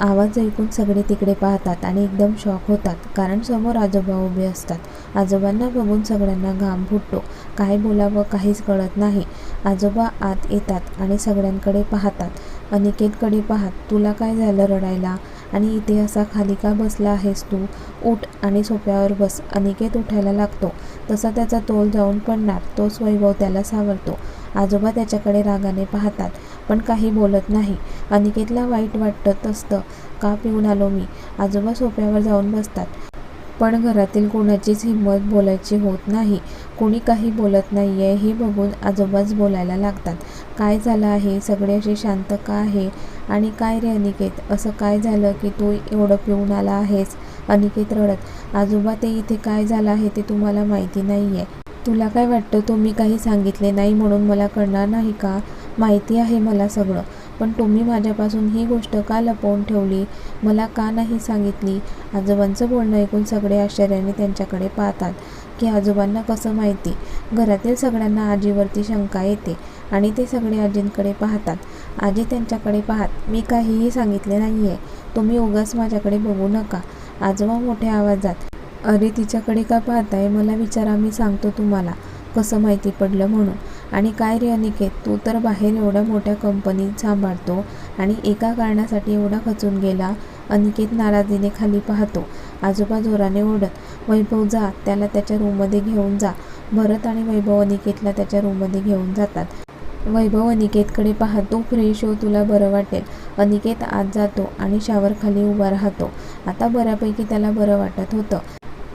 आवाज ऐकून सगळे तिकडे पाहतात आणि एकदम शॉक होतात. कारण समोर आजोबा उभे असतात. आजोबांना बघून सगळ्यांना घाम फुटतो. काय बोलावं काहीच कळत नाही. आजोबा आत येतात आणि सगळ्यांकडे पाहतात. अनिकेतकडे पाहत तुला काय झालं रडायला? आणि इथे असा खाली का बसला आहेस तू? उठ आणि सोप्यावर बस. अनिकेत उठायला लागतो. तसा त्याचा तोल जाऊन पडणार. तोच वैभव त्याला सावरतो. आजोबा त्याच्याकडे रागाने पाहतात. पण काही बोलत नाही. अनिकेतला वाईट वाटत असतं. का पिऊन आलो मी? आजोबा सोप्यावर जाऊन बसतात. पण घरातील कोणाचीच हिंमत बोलायची होत नाही. कोणी काही बोलत नाही आहे हे बघून आजोबाच बोलायला लागतात. काय झालं आहे? सगळे असे शांत का आहे? आणि काय रे अनिकेत? असं काय झालं की तू एवढं पिऊन आला आहेस? अनिकेत रडत आजोबा ते इथे काय झालं आहे ते तुम्हाला माहिती नाही आहे तुला काय वाटतं? तुम्ही काही सांगितले नाही म्हणून मला कळणार नाही का? माहिती आहे मला सगळं. पण तुम्ही माझ्यापासून ही गोष्ट का लपवून ठेवली? मला का नाही सांगितली? आजोबांचं बोलणं ऐकून सगळे आश्चर्याने त्यांच्याकडे पाहतात की आजोबांना कसं माहिती? घरातील सगळ्यांना आजीवरती शंका येते आणि ते सगळे आजींकडे पाहतात. आजी त्यांच्याकडे पाहत मी काहीही सांगितले नाही आहे तुम्ही उगाच माझ्याकडे बघू नका. आजोबा मोठ्या आवाजात अरे तिच्याकडे का पाहताय? मला विचारा मी सांगतो तुम्हाला. कसं माहिती पडलं म्हणून. आणि काय रे अनिकेत? तू तर बाहेर एवढ्या मोठ्या कंपनीत सांभाळतो आणि एका कारणासाठी एवढा खचून गेला. अनिकेत नाराजीने खाली पाहतो. आजोबा जोराने ओढत वैभव जा त्याला त्याच्या रूममध्ये घेऊन जा. भरत आणि वैभव अनिकेतला त्याच्या रूममध्ये घेऊन जातात. वैभव अनिकेतकडे पाहतो फ्रेश हो तुला बरं वाटेल. अनिकेत आत जातो आणि शावरखाली उभा राहतो. आता बऱ्यापैकी त्याला बरं वाटत होतं.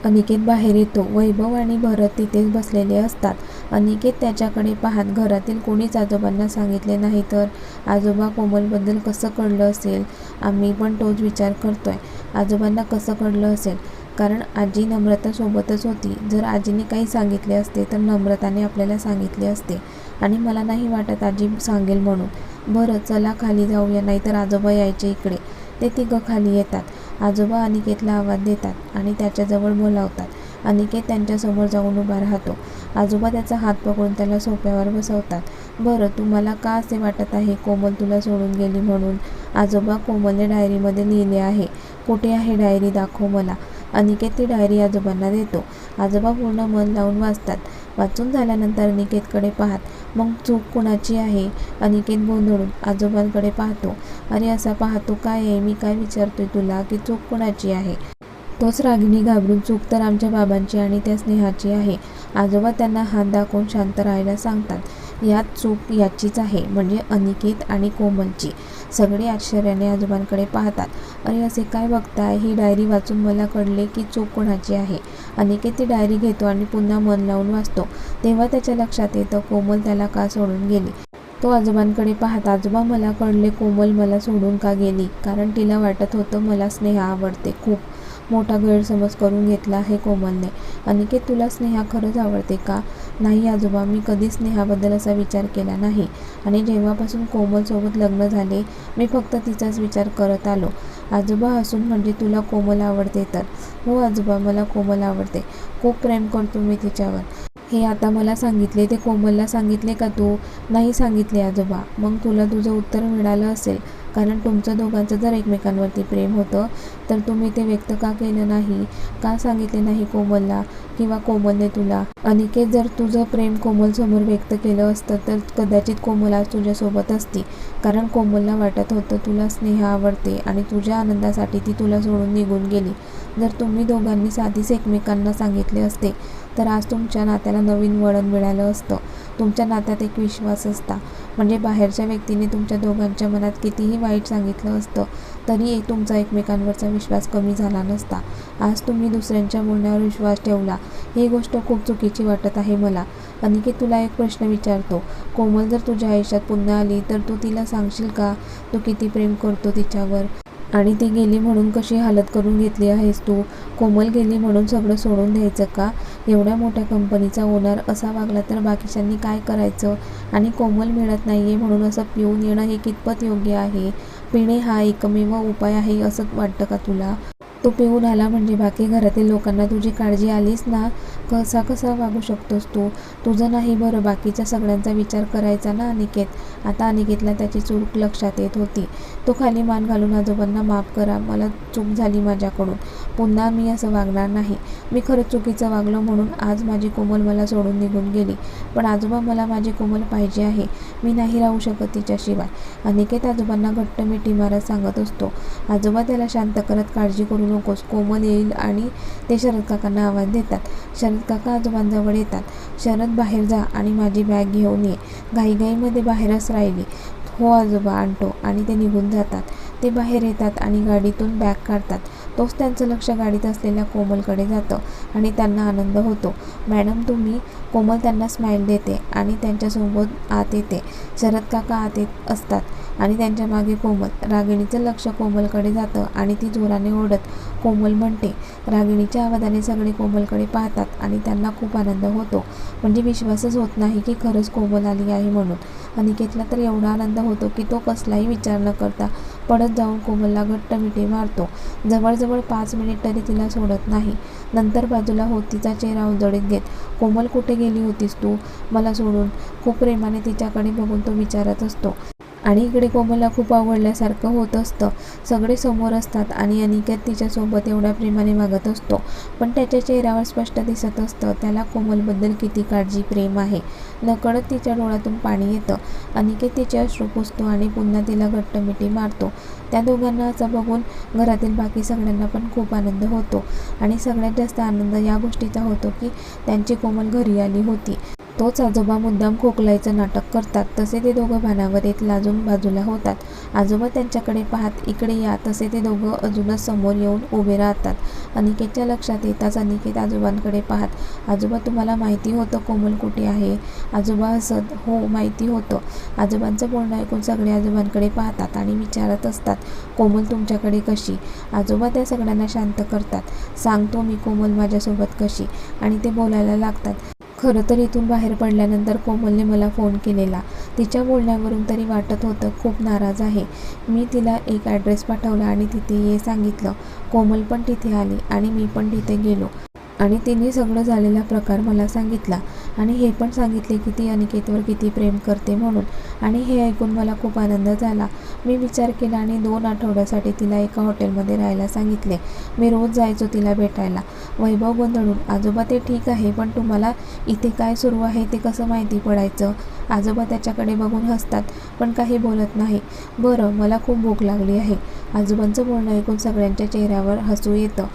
अनिकेत बाहेर येतो. वैभव आणि भरत तिथेच बसलेले असतात. अनिकेत त्याच्याकडे पाहत घरातील कोणीच आजोबांना सांगितले नाही तर आजोबा कोमलबद्दल कसं कळलं असेल? आम्ही पण तोच विचार करतोय. आजोबांना कसं कळलं असेल? कारण आजी नम्रता सोबतच होती. जर आजीने काही सांगितले असते तर नम्रताने आपल्याला सांगितले असते. आणि मला नाही वाटत आजी सांगेल म्हणून. बरं चला खाली जाऊया नाहीतर आजोबा यायचे इकडे. ते तिघं खाली येतात. आजोबा अनिकेतला आवाज देतात आणि त्याच्याजवळ बोलावतात. अनिकेत त्यांच्यासमोर जाऊन उभा राहतो. आजोबा त्याचा हात पकडून त्याला सोप्यावर बसवतात. बरं तुम्हाला का असे वाटत आहे? कोमल तुला सोडून गेली म्हणून. आजोबा कोमलने डायरीमध्ये लिहिले आहे. कुठे आहे डायरी? दाखव मला. अनिकेत ती डायरी आजोबांना देतो. आजोबा पूर्ण मन लावून वाचतात. वाचून झाल्यानंतर अनिकेतकडे पाहत मग चूक कुणाची आहे? अनिकेत गोंधळून आजोबांकडे पाहतो. अरे असा पाहतो काय आहे? मी काय विचारतोय तुला की चूक कुणाची आहे? तोच रागिणी घाबरून चूक तर आमच्या बाबांची आणि त्या स्नेहाची आहे. आजोबा त्यांना हात दाखवून शांत राहायला सांगतात. यात चूक याचीच आहे म्हणजे अनिकेत आणि कोमलची. सगळे आश्चर्याने आजोबांकडे पाहतात. अरे असे काय बघताय? ही डायरी वाचून मला कळले की चूक कोणाची आहे. अनिकेत ती डायरी घेतो आणि पुन्हा मन लावून वाचतो. तेव्हा त्याच्या लक्षात येतं कोमल त्याला का सोडून गेली. तो आजोबांकडे पाहत आजोबा मला कळले कोमल मला सोडून का गेली? कारण तिला वाटत होतं मला स्नेहा आवडते खूप. मोठा गैरसमज करून घेतला आहे कोमलने. अनिकेत तुला स्नेहा खरंच आवडते का? नाही आजोबा मी कधीच स्नेहाबद्दल असा विचार केला नाही. आणि जेव्हापासून कोमलसोबत लग्न झाले मी फक्त तिचाच विचार करत आलो. आजोबा असून म्हणजे तुला कोमल आवडते तर? हो आजोबा मला कोमल आवडते. खूप प्रेम करतो मी तिच्यावर. हे आता मला सांगितले ते कोमलला सांगितले का तू? नाही सांगितले आजोबा. मग तुला तुझं उत्तर मिळालं असेल. कारण तुमचं दोघांचं जर एकमेकांवरती प्रेम होतं तर तुम्ही ते व्यक्त का केलं नाही? का सांगितले नाही कोमलला किंवा कोमलने तुला? अनिकेत जर तुझं प्रेम कोमलसमोर व्यक्त केलं असतं तर कदाचित कोमल आज तुझ्यासोबत असती. कारण कोमलला वाटत होतं तुला स्नेह आवडते आणि तुझ्या आनंदासाठी ती तुला सोडून निघून गेली. जर तुम्ही दोघांनी साधीच एकमेकांना सांगितले असते तर आज तुमच्या नात्याला नवीन वळण मिळालं असतं. तुमच्या नात्यात एक विश्वास असता. म्हणजे बाहेरच्या व्यक्तीने तुमच्या दोघांच्या मनात कितीही वाईट सांगितलं असतं तरी एक तुमचा एकमेकांवरचा विश्वास कमी झाला नसता. आज तुम्ही दुसऱ्यांच्या बोलण्यावर विश्वास ठेवला. ही गोष्ट खूप चुकीची वाटत आहे मला. अनिकेत तुला एक प्रश्न विचारतो. कोमल जर तुझ्या आयुष्यात पुन्हा आली तर तू तिला सांगशील का? तू किती प्रेम करतो तिच्यावर? आणि ती गेली म्हणून कशी हालत करून घेतली आहेस तू? कोमल गेली म्हणून सगळं सोडून द्यायचं का? एवढ्या मोठ्या कंपनीचा ओनर असा वागला तर बाकीच्यांनी काय करायचं? आणि कोमल मिळत नाही आहे म्हणून असं पिऊन येणं हे कितपत योग्य आहे? पिणे हा एकमेव उपाय आहे असं वाटतं का तुला? तू पिऊन आला म्हणजे बाकी घरातील लोकांना तुझी काळजी आलीच ना? कसा कसा वागू शकतोस तू? तुझं नाही बरं बाकीच्या सगळ्यांचा विचार करायचा ना अनिकेत? आता अनिकेतला त्याची चूक लक्षात येत होती. तो खाली मान घालून आजोबांना माफ करा मला चूक झाली माझ्याकडून. पुन्हा मी असं वागणार नाही. मी खरंच चुकीचं वागलो म्हणून आज माझी कोमल मला सोडून निघून गेली. पण आजोबा मला माझी कोमल पाहिजे आहे. मी नाही राहू शकत तिच्याशिवाय. अनिकेत आजोबांना घट्ट मिठी मारत सांगत असतो. आजोबा त्याला शांत करत काळजी करून नकोस कोमल येईल आणि ते शरद काकांना आवाज देतात. शरद काका आजोबांजवळ येतात. शरद बाहेर जा आणि माझी बॅग घेऊन ये. घाईघाईमध्ये बाहेरच राहिली. हो आजोबा आणतो. आणि ते निघून जातात. ते बाहेर येतात आणि गाडीतून बॅग काढतात. तोच त्यांचं लक्ष गाडीत असलेल्या कोमलकडे जातं आणि त्यांना आनंद होतो. मॅडम तुम्ही कोमल त्यांना स्माईल देते आणि त्यांच्यासोबत आत येते. शरद काका आत येत असतात आणि त्यांच्या मागे कोमल. रागिणीचं लक्ष कोमलकडे जातं आणि ती जोराने ओढत कोमल म्हणते रागिणीच्या आवाजाने सगळे कोमलकडे पाहतात आणि त्यांना खूप आनंद होतो. म्हणजे विश्वासच होत नाही की खरंच कोमल आली आहे म्हणून. अनिकेतला तर एवढा आनंद होतो की तो कसलाही विचार न करता पडत जाऊन कोमलला घट्ट मिठी मारतो. जवळजवळ पाच मिनिट तरी तिला सोडत नाही. नंतर बाजूला होत तिचा चेहरा उजळीत घेत कोमल कुठे गेली होतीस तू? मला सोडून. खूप प्रेमाने तिच्याकडे बघून तो विचारत असतो. आणि इकडे कोमलला खूप आवडल्यासारखं होत असतं. सगळे समोर असतात आणि अनिकेत तिच्यासोबत एवढ्या प्रेमाने वागत असतो. पण त्याच्या चेहऱ्यावर स्पष्ट दिसत असतं त्याला कोमलबद्दल किती काळजी प्रेम आहे. नकळत तिच्या डोळ्यातून पाणी येतं. अनिकेत तिचे अश्रू पुसतो आणि पुन्हा तिला घट्ट मिठी मारतो. त्या दोघांना असं बघून घरातील बाकी सगळ्यांना पण खूप आनंद होतो. आणि सगळ्यात जास्त आनंद या गोष्टीचा होतो की त्यांची कोमल घरी आली होती. तोच आजोबा मुद्दाम खोकलायचं नाटक करतात. तसे ते दोघं भानावर येत लाजून बाजूला होतात. आजोबा त्यांच्याकडे पाहत इकडे या. तसे ते दोघं अजूनच समोर येऊन उभे राहतात. अनिकेतच्या लक्षात येताच अनिकेत आजोबांकडे पाहत आजोबा तुम्हाला माहिती होतं कोमल कुठे आहे? आजोबा हसत हो माहिती होतं. आजोबांचं बोलणं ऐकून सगळे आजोबांकडे पाहतात आणि विचारत असतात कोमल तुमच्याकडे कशी? आजोबा त्या सगळ्यांना शांत करतात. सांगतो मी कोमल माझ्यासोबत कशी. आणि ते बोलायला लागतात. खरं तर इथून बाहेर पडल्यानंतर कोमलने मला फोन केलेला. तिच्या बोलण्यावरून तरी वाटत होतं खूप नाराज आहे. मी तिला एक ॲड्रेस पाठवला आणि तिथे ये सांगितलं. कोमल पण तिथे आली आणि मी पण तिथे गेलो. आणि तिने सगळं झालेला प्रकार मला सांगितला. आणि हे पण सांगितले की ती अनिकेतवर किती प्रेम करते म्हणून. आणि हे ऐकून मला खूप आनंद झाला. मी विचार केला आणि दोन आठवड्यासाठी तिला एका हॉटेलमध्ये राहायला सांगितले. मी रोज जायचो तिला भेटायला. वैभव गोंधळून आजोबा ते ठीक आहे पण तुम्हाला इथे काय सुरू आहे ते कसं माहिती पडायचं? आजोबा त्याच्याकडे बघून हसतात पण काही बोलत नाही. बरं मला खूप भूक लागली आहे. आजोबांचं बोलणं ऐकून सगळ्यांच्या चेहऱ्यावर हसू येतं.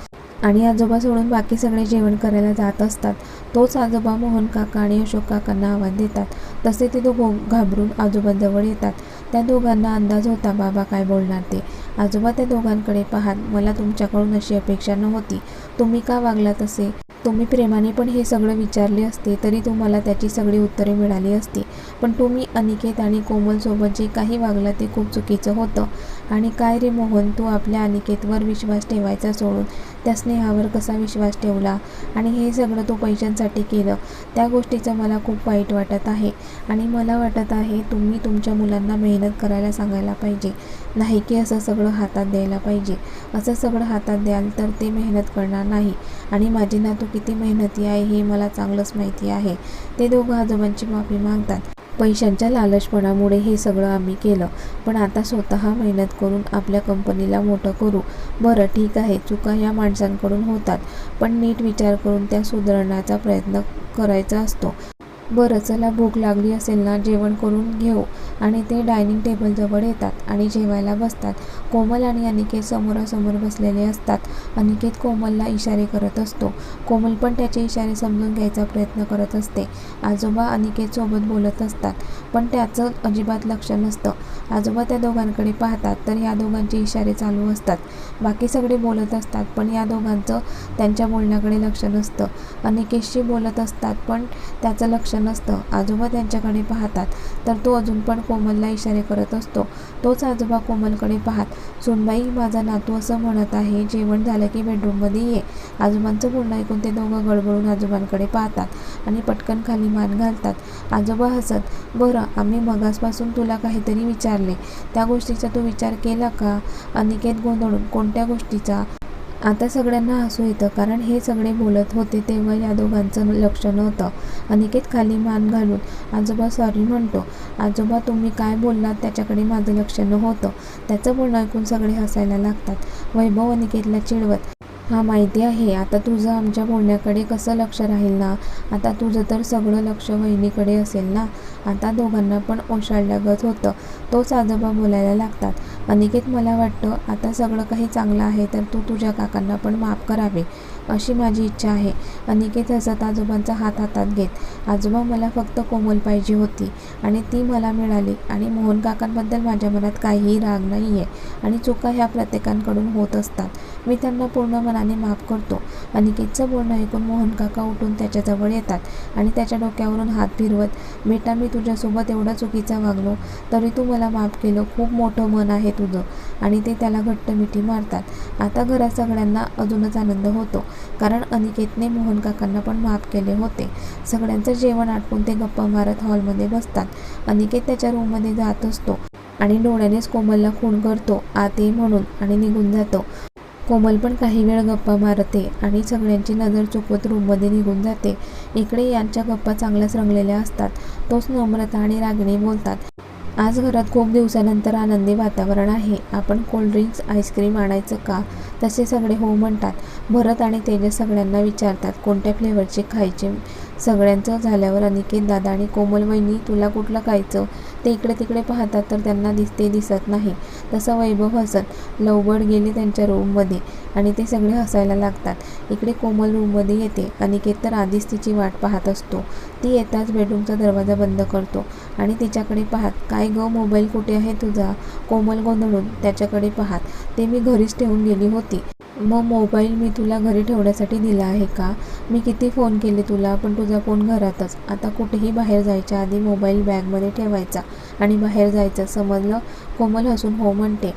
आणि आजोबा सोडून बाकी सगळे जेवण करायला जात असतात. तोच आजोबा मोहन काका आणि अशोक काकांना आव्हान देतात. तसे ते दोघं घाबरून आजोबांजवळ येतात. त्या दोघांना अंदाज होता बाबा काय बोलणार ते? आजोबा त्या दोघांकडे पाहात मला तुमच्याकडून अशी अपेक्षा नव्हती. तुम्ही का वागला तसे तुम्ही प्रेमाने पण हे सगळं विचारले असते तरी तुम्हाला त्याची सगळी उत्तरे मिळाली असती. पण तुम्ही अनिकेत आणि कोमलसोबत जे काही वागलं ते खूप चुकीचं होतं. आणि काय रे मोहन तू आपल्या अनिकेतवर विश्वास ठेवायचा सोडून त्या स्नेहावर कसा विश्वास ठेवला आणि हे सगळं तो पैशांसाठी केलं त्या गोष्टीचं मला खूप वाईट वाटत आहे. आणि मला वाटत आहे तुम्ही तुमच्या मुलांना मेहनत करायला सांगायला पाहिजे नाही की असं सगळं हातात द्यायला पाहिजे. असं सगळं हातात द्याल तर ते मेहनत करणार नाही. आणि माझी नातू किती मेहनती आहे हे मला चांगलंच माहिती आहे. ते दोघं आजोबांची माफी मागतात. पैशांच्या लालचपणामुळे हे सगळं आम्ही केलं. पण आता स्वतः मेहनत करून आपल्या कंपनीला मोठं करू. बरं ठीक आहे चुका ह्या माणसांकडून होतात. पण नीट विचार करून त्या सुधारण्याचा प्रयत्न करायचा असतो. बरं चला भूक लागली असेल ना जेवण करून घेऊ. आणि ते डायनिंग टेबलजवळ येतात आणि जेवायला बसतात. कोमल आणि अनिकेत समोरासमोर बसलेले असतात. अनिकेत कोमलला इशारे करत असतो. कोमल पण त्याचे इशारे समजून घ्यायचा प्रयत्न करत असते. आजोबा अनिकेतसोबत बोलत असतात. पण त्याचं अजिबात लक्ष नसतं. आजोबा त्या दोघांकडे पाहतात तर या दोघांचे इशारे चालू असतात. बाकी सगळे बोलत असतात पण या दोघांचं त्यांच्या बोलण्याकडे लक्ष नसतं. अनिकेशशी बोलत असतात पण त्याचं लक्ष नसतं. आजोबा त्यांच्याकडे पाहतात तर तो अजून पण कोमलला इशारे करत असतो. तोच आजोबा कोमलकडे पाहत सुनबाई माझा नातू असं म्हणत आहे जेवण झालं की बेडरूममध्ये ये. आजोबांचं बोलणं ऐकून ते दोघं गडबडून आजोबांकडे पाहतात आणि पटकन खाली मान घालतात. आजोबा हसत बरं आम्ही मगासपासून तुला काहीतरी विचारले. त्या गोष्टीचा तू विचार केला का? अनिकेत गोंधळून कोणत्या गोष्टीचा? आता सगळ्यांना हसू येतं कारण हे सगळे बोलत होते तेव्हा या दोघांचं लक्ष नव्हतं अनिकेत खाली मान घालून आजोबा सॉरी म्हणतो. आजोबा तुम्ही काय बोललात त्याच्याकडे माझं लक्ष नव्हतं. त्याचं बोलणं ऐकून सगळे हसायला लागतात. वैभव अनिकेतला चिडवत हां माहिती आहे. आता तुझं आमच्या बोलण्याकडे कसं लक्ष राहील ना? आता तुझं तर सगळं लक्ष वहिनीकडे असेल ना? आता दोघांना पण ओशाळल्यागत होतं. तोच आजोबा बोलायला लागतात. अनिकेत मला वाटतं आता सगळं काही चांगलं आहे तर तू तुझ्या काकांना पण माफ करावे अशी माझी इच्छा आहे. अनिकेत हसत आजोबांचा हात हातात घेत आजोबा मला फक्त कोमल पाहिजे होती आणि ती मला मिळाली आणि मोहन काकांबद्दल माझ्या मनात काहीही राग नाही आहे आणि चुका ह्या प्रत्येकांकडून होत असतात. मी त्यांना पूर्ण मनाने माफ करतो. अनिकेतचं बोलणं ऐकून मोहन काका उठून त्याच्याजवळ येतात आणि त्याच्या डोक्यावरून हात फिरवत बेटा मी तुझ्यासोबत एवढा चुकीचा वागलो तरी तू मला माफ केलं. खूप मोठं मन आहे तुझं. आणि ते त्याला घट्ट मिठी मारतात. आता घरात सगळ्यांना अजूनच आनंद होतो कारण अनिकेतने मोहन काकांना पण माफ केले होते. सगळ्यांचं जेवण आटपून ते गप्पा मारत हॉलमध्ये बसतात. अनिकेत त्याच्या रूममध्ये जात असतो आणि डोळ्यानेच कोमलला खून करतो आते म्हणून आणि निघून जातो. कोमल पण काही वेळ गप्पा मारते आणि सगळ्यांची नजर चुकवत रूममध्ये निघून जाते. इकडे यांच्या गप्पा चांगल्याच रंगलेल्या असतात. तोच नम्रता आणि रागिणी बोलतात. आज घरात खूप दिवसानंतर आनंदी वातावरण आहे. आपण कोल्ड्रिंक्स आईस्क्रीम आणायचं का? तसे सगळे हो म्हणतात. भरत आणि तेजस सगळ्यांना विचारतात कोणत्या फ्लेवरचे खायचे? सगळ्यांचं झाल्यावर अनिकेत दादा आणि कोमल वहिनी तुला कुठलं खायचं? ते इकडे तिकडे पाहतात तर त्यांना दिसते दिसत नाही. तसं वैभव हसत लवबड गेले त्यांच्या रूममध्ये आणि ते सगळे हसायला लागतात. इकडे कोमल रूममध्ये येते. अनिकेत तर आधीच तिची वाट पाहत असतो. ती येताच बेडरूमचा दरवाजा बंद करतो आणि तिच्याकडे पाहत काय ग मोबाईल कुठे आहे तुझा? कोमल गोंधळून त्याच्याकडे पाहत ते मी घरीच ठेवून गेली होती. मग मोबाईल मी तुला घरी ठेवण्यासाठी दिला आहे का? मी किती फोन केले तुला पण तुझा फोन घरातच. आता कुठेही बाहेर जायच्या आधी मोबाईल बॅगमध्ये ठेवायचा. आणि बाहेर जायचं समजलं? कोमल हसून हो म्हणते.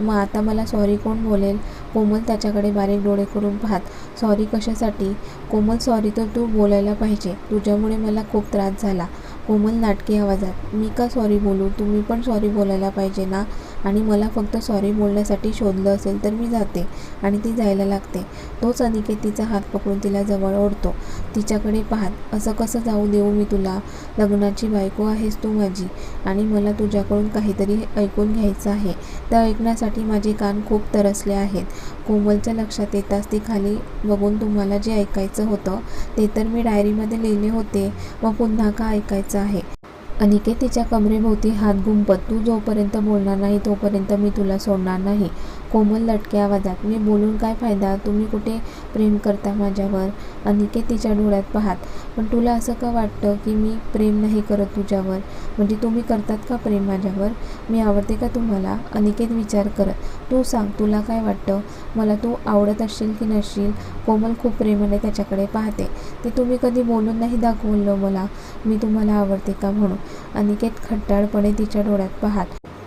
मग आता मला सॉरी कोण बोलेल? कोमल त्याच्याकडे बारीक डोळे करून पाहत. सॉरी कशासाठी? कोमल सॉरी तर तू बोलायला पाहिजे. तुझ्यामुळे मला खूप त्रास झाला. कोमल नाटकी आवाजात मी का सॉरी बोलू? तुम्ही पण सॉरी बोलायला पाहिजे ना? आणि मला फक्त सॉरी बोलण्यासाठी शोधलं असेल तर मी जाते. आणि ती जायला लागते. तोच अनिकेत तिचा हात पकडून तिला जवळ ओढतो. तिच्याकडे पाहत असं कसं जाऊ देऊ मी तुला? लग्नाची बायको आहेस तू माझी. आणि मला तुझ्याकडून काहीतरी ऐकून घ्यायचं आहे. त्या ऐकण्यासाठी माझे कान खूप तरसले आहेत. कोमलच्या लक्षात येताच ती खाली बघून तुम्हाला जे ऐकायचं होतं ते तर मी डायरीमध्ये लिहिले होते मग पुन्हा का ऐकायचं आहे? अनिकेत तिच्या कमरेभोवती हात गुंपत तू जोपर्यंत बोलणार नाही तोपर्यंत मी तुला सोडणार नाही. कोमल लटक्या आवाजात मी बोलून काय फायदा? तुम्ही कुठे प्रेम करता माझ्यावर? अनिकेत तिच्या डोळ्यात पाहात पण तुला असं का वाटतं की मी प्रेम नाही करत तुझ्यावर? म्हणजे तुम्ही करतात का प्रेम माझ्यावर? मी आवडते का तुम्हाला? अनिकेत विचार करत तू सांग तुला काय वाटतं? मला तू आवडत असशील की नसशील? कोमल खूप प्रेमाने त्याच्याकडे पाहते. ते तुम्ही कधी बोलून नाही दाखवलं मला. मी तुम्हाला आवडते का म्हणून? अनिकेत खट्टाळपणे तिच्या डोळ्यात पाहात.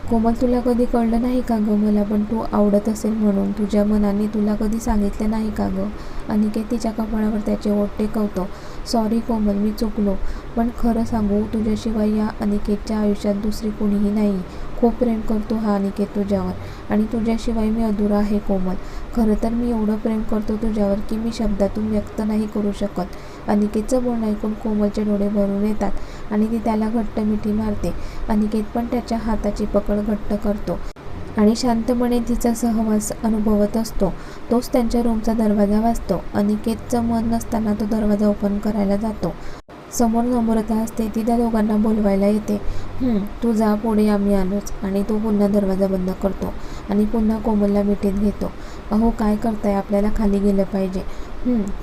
कोमल तुला कधी कळलं नाही का गं? मला पण तू आवडत असेल म्हणून. तुझ्या मनाने तुला कधी सांगितलं नाही का गं? अनिकेत तिच्या कपाळावर त्याचे ओठ टेकवतो सॉरी कोमल मी चुकलो. पण खरं सांगू तुझ्याशिवाय या अनिकेतच्या आयुष्यात दुसरी कोणीही नाही. खूप प्रेम करतो हा अनिकेत तुझ्यावर. आणि तुझ्याशिवाय मी अधुरा आहे कोमल. खरं तर मी एवढं प्रेम करतो तुझ्यावर की मी शब्दातून व्यक्त नाही करू शकत. अनिकेतचं बोलणं ऐकून कोमलचे डोळे भरून येतात आणि ती त्याला घट्ट मिठी मारते. अनिकेत पण त्याच्या हाताची पकड घट्ट करतो आणि शांतपणे तिचा सहवास अनुभवत असतो. तोच त्यांच्या रूमचा दरवाजा वाजतो. अनिकेतचं मन नसताना तो दरवाजा ओपन करायला जातो. समोर नम्रता असते ती त्या दोघांना बोलवायला येते. तू जा पुढे आम्ही आलोच. आणि तो पुन्हा दरवाजा बंद करतो आणि पुन्हा कोमलला मिठीत घेतो. अहो काय करताय? आपल्याला खाली गेलं पाहिजे.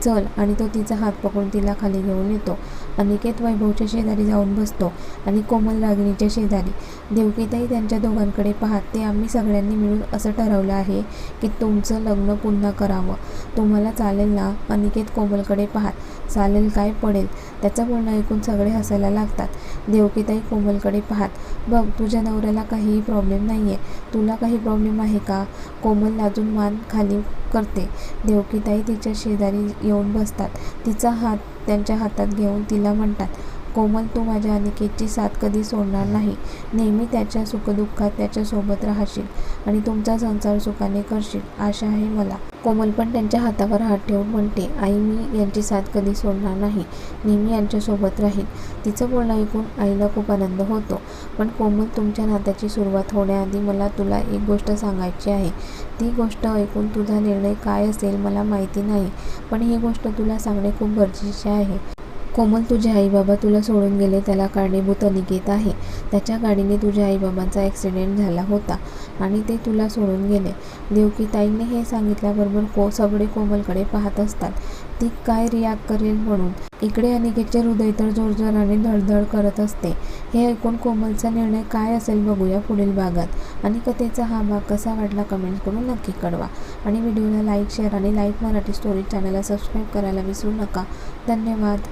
चल. आणि तो तिचा हात पकडून तिला खाली घेऊन येतो. अनिकेत वैभवच्या शेजारी जाऊन बसतो आणि कोमल रागिणीच्या शेजारी. देवकीताई त्यांच्या दोघांकडे पाहत ते आम्ही सगळ्यांनी मिळून असं ठरवलं आहे की तुमचं लग्न पुन्हा करावं. तुम्हाला चालेल ना अनिकेत कोमलकडे पाहत. चालेल काय पडेल? त्याचं बोलणं ऐकून सगळे हसायला लागतात. देवकीताई कोमलकडे पाहत बघ तुझ्या नवऱ्याला काहीही प्रॉब्लेम नाही आहे तुला काही प्रॉब्लेम आहे का कोमल लाजून मान खाली करते. देवकीताई तिच्या शेजारी येऊन बसतात. तिचा हात त्यांच्या हातात घेऊन तिला म्हणतात कोमल तू माझ्या अनिकेतची साथ कधी सोडणार नाही. नेहमी त्याच्या सुखदुःखात त्याच्यासोबत राहशील आणि तुमचा संसार सुखाने करशील. आशा आहे मला. कोमल पण त्यांच्या हातावर हात ठेवून म्हणते आई मी यांची साथ कधी सोडणार नाही. नेहमी यांच्यासोबत राहील. तिचं बोलणं ऐकून आईला खूप आनंद होतो. पण कोमल तुमच्या नात्याची सुरुवात होण्याआधी मला तुला एक गोष्ट सांगायची आहे. ती गोष्ट ऐकून तुझा निर्णय काय असेल मला माहिती नाही पण ही गोष्ट तुला सांगणे खूप गरजेचे आहे. कोमल तुझे आईबाबा तुला सोडून गेले त्याला कारणीभूत अनिकेत आहे. त्याच्या गाडीने तुझ्या आईबाबांचा ॲक्सिडेंट झाला होता आणि ते तुला सोडून गेले. देवकीताईंनी हे सांगितल्याबरोबर को सगळे कोमलकडे पाहत असतात. ती काय रिॲक्ट करेल म्हणून? इकडे अनिकेतचे हृदय तर जोरजोराने धडधड करत असते. हे ऐकून कोमलचा निर्णय काय असेल बघूया पुढील भागात. आणि कथेचा हा भाग कसा वाटला कमेंट करून नक्की कळवा. आणि व्हिडिओला लाईक शेअर आणि लाईक मराठी स्टोरी चॅनलला सबस्क्राईब करायला विसरू नका. धन्यवाद.